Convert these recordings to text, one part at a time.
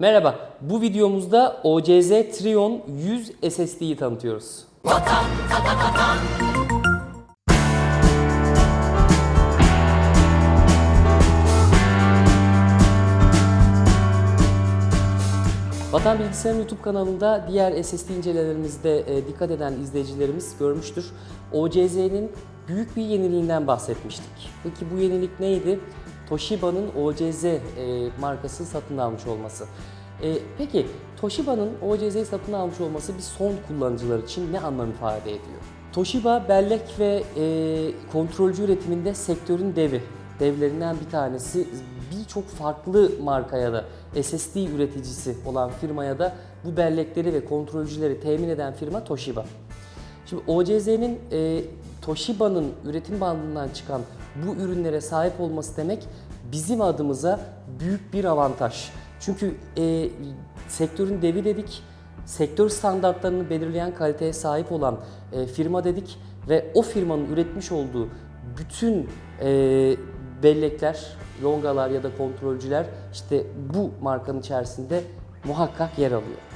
Merhaba, bu videomuzda OCZ Trion 100 SSD'yi tanıtıyoruz. Vatan Bilgisayar'ın YouTube kanalında diğer SSD incelemelerimizde e, dikkat eden izleyicilerimiz görmüştür. OCZ'nin büyük bir yeniliğinden bahsetmiştik. Peki bu yenilik neydi? Toshiba'nın OCZ e, markası satın almış olması. E, peki Toshiba'nın OCZ'yi satın almış olması bir son kullanıcılar için ne anlam ifade ediyor? Toshiba bellek ve e, kontrolcü üretiminde sektörün devi. Devlerinden bir tanesi birçok farklı markaya da SSD üreticisi olan firmaya da bu bellekleri ve kontrolcüleri temin eden firma Toshiba. Şimdi OCZ'nin e, Toshiba'nın üretim bandından çıkan bu ürünlere sahip olması demek bizim adımıza büyük bir avantaj. Çünkü e, sektörün devi dedik, sektör standartlarını belirleyen kaliteye sahip olan e, firma dedik ve o firmanın üretmiş olduğu bütün e, bellekler, longalar ya da kontrolcüler işte bu markanın içerisinde muhakkak yer alıyor.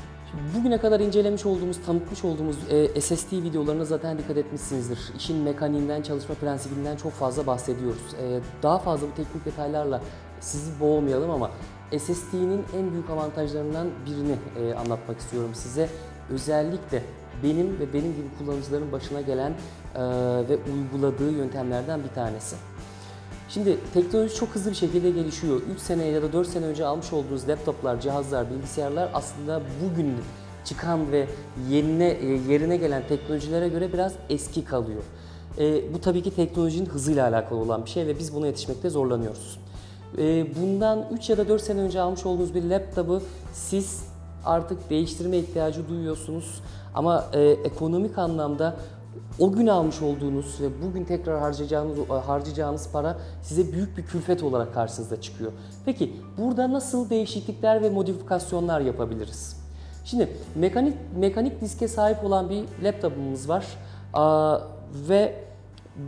Bugüne kadar incelemiş olduğumuz, tanıtmış olduğumuz e, SSD videolarına zaten dikkat etmişsinizdir. İşin mekaniğinden, çalışma prensibinden çok fazla bahsediyoruz. E, daha fazla bu teknik detaylarla sizi boğmayalım ama SSD'nin en büyük avantajlarından birini e, anlatmak istiyorum size. Özellikle benim ve benim gibi kullanıcıların başına gelen e, ve uyguladığı yöntemlerden bir tanesi. Şimdi teknoloji çok hızlı bir şekilde gelişiyor. 3 sene ya da 4 sene önce almış olduğunuz laptoplar, cihazlar, bilgisayarlar aslında bugün çıkan ve yerine e, yerine gelen teknolojilere göre biraz eski kalıyor. E, bu tabii ki teknolojinin hızıyla alakalı olan bir şey ve biz buna yetişmekte zorlanıyoruz. E, bundan 3 ya da 4 sene önce almış olduğunuz bir laptopu siz artık değiştirme ihtiyacı duyuyorsunuz. Ama e, ekonomik anlamda o gün almış olduğunuz ve bugün tekrar harcayacağınız harcayacağınız para size büyük bir külfet olarak karşınıza çıkıyor. Peki burada nasıl değişiklikler ve modifikasyonlar yapabiliriz? Şimdi mekanik mekanik diske sahip olan bir laptopumuz var Aa, ve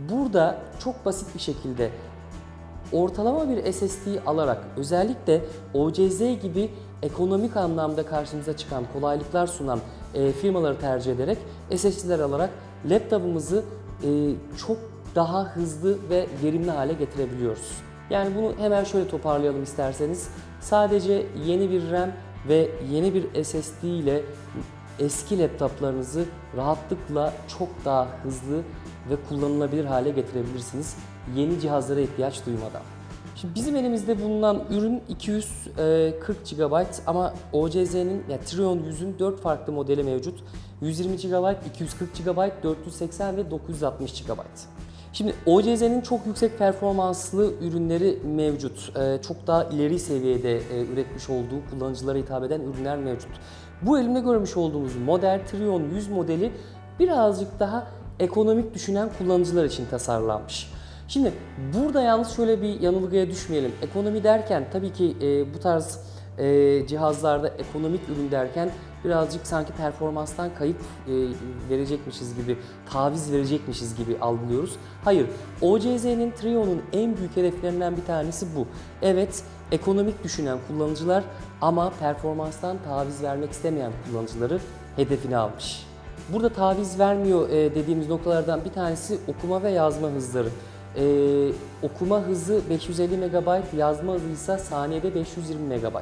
burada çok basit bir şekilde ortalama bir SSD alarak özellikle OCZ gibi ekonomik anlamda karşımıza çıkan kolaylıklar sunan e, firmaları tercih ederek SSD'ler alarak laptopumuzu e, çok daha hızlı ve verimli hale getirebiliyoruz. Yani bunu hemen şöyle toparlayalım isterseniz. Sadece yeni bir RAM ve yeni bir SSD ile eski laptoplarınızı rahatlıkla çok daha hızlı ve kullanılabilir hale getirebilirsiniz. Yeni cihazlara ihtiyaç duymadan. Şimdi bizim elimizde bulunan ürün 240 GB ama OCZ'nin yani Trion 100'ün 4 farklı modeli mevcut. 120 GB, 240 GB, 480 ve 960 GB. Şimdi OCZ'nin çok yüksek performanslı ürünleri mevcut. Ee, çok daha ileri seviyede e, üretmiş olduğu kullanıcılara hitap eden ürünler mevcut. Bu elimde görmüş olduğumuz model Trion 100 modeli birazcık daha ekonomik düşünen kullanıcılar için tasarlanmış. Şimdi burada yalnız şöyle bir yanılgıya düşmeyelim. Ekonomi derken tabii ki e, bu tarz e, cihazlarda ekonomik ürün derken birazcık sanki performanstan kayıp e, verecekmişiz gibi, taviz verecekmişiz gibi algılıyoruz. Hayır, OCZ'nin Trion'un en büyük hedeflerinden bir tanesi bu. Evet, ekonomik düşünen kullanıcılar ama performanstan taviz vermek istemeyen kullanıcıları hedefine almış. Burada taviz vermiyor e, dediğimiz noktalardan bir tanesi okuma ve yazma hızları. Ee, okuma hızı 550 MB, yazma hızı ise saniyede 520 MB.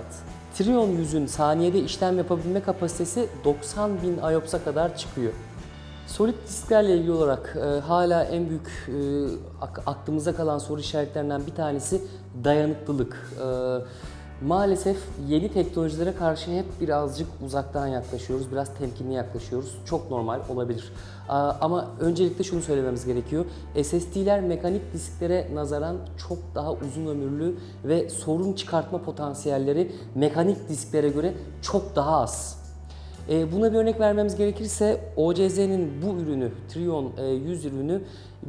Trion 100'ün saniyede işlem yapabilme kapasitesi 90 bin IOPS'a kadar çıkıyor. Solid disklerle ilgili olarak e, hala en büyük e, ak- aklımıza kalan soru işaretlerinden bir tanesi dayanıklılık. E, Maalesef yeni teknolojilere karşı hep birazcık uzaktan yaklaşıyoruz, biraz temkinli yaklaşıyoruz. Çok normal olabilir. Ama öncelikle şunu söylememiz gerekiyor. SSD'ler mekanik disklere nazaran çok daha uzun ömürlü ve sorun çıkartma potansiyelleri mekanik disklere göre çok daha az. E, buna bir örnek vermemiz gerekirse OCZ'nin bu ürünü, Trion e, 100 ürünü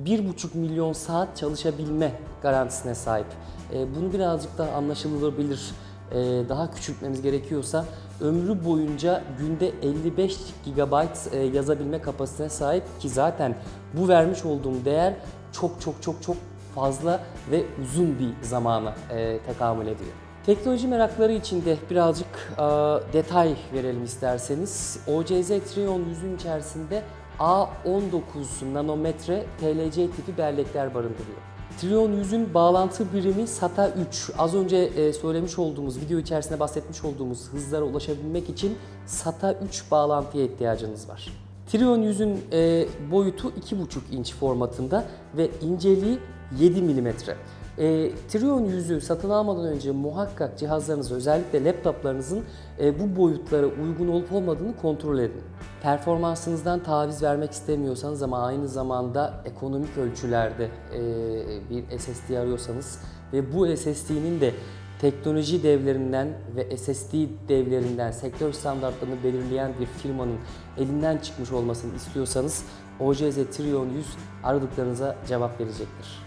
1,5 milyon saat çalışabilme garantisine sahip. E, bunu birazcık daha anlaşılabilir, e, daha küçültmemiz gerekiyorsa ömrü boyunca günde 55 GB e, yazabilme kapasitesine sahip ki zaten bu vermiş olduğum değer çok çok çok çok fazla ve uzun bir zamana e, tekamül ediyor. Teknoloji merakları için de birazcık e, detay verelim isterseniz. OCZ Trion yüzün içerisinde A19 nanometre PLC tipi bellekler barındırıyor. Trion yüzün bağlantı birimi SATA 3. Az önce e, söylemiş olduğumuz, video içerisinde bahsetmiş olduğumuz hızlara ulaşabilmek için SATA 3 bağlantıya ihtiyacınız var. Trion yüzün e, boyutu 2,5 inç formatında ve inceliği 7 milimetre. E, Trion yüzü satın almadan önce muhakkak cihazlarınız özellikle laptoplarınızın e, bu boyutlara uygun olup olmadığını kontrol edin. Performansınızdan taviz vermek istemiyorsanız ama aynı zamanda ekonomik ölçülerde e, bir SSD arıyorsanız ve bu SSD'nin de teknoloji devlerinden ve SSD devlerinden sektör standartlarını belirleyen bir firmanın elinden çıkmış olmasını istiyorsanız OCZ Trion 100 aradıklarınıza cevap verecektir.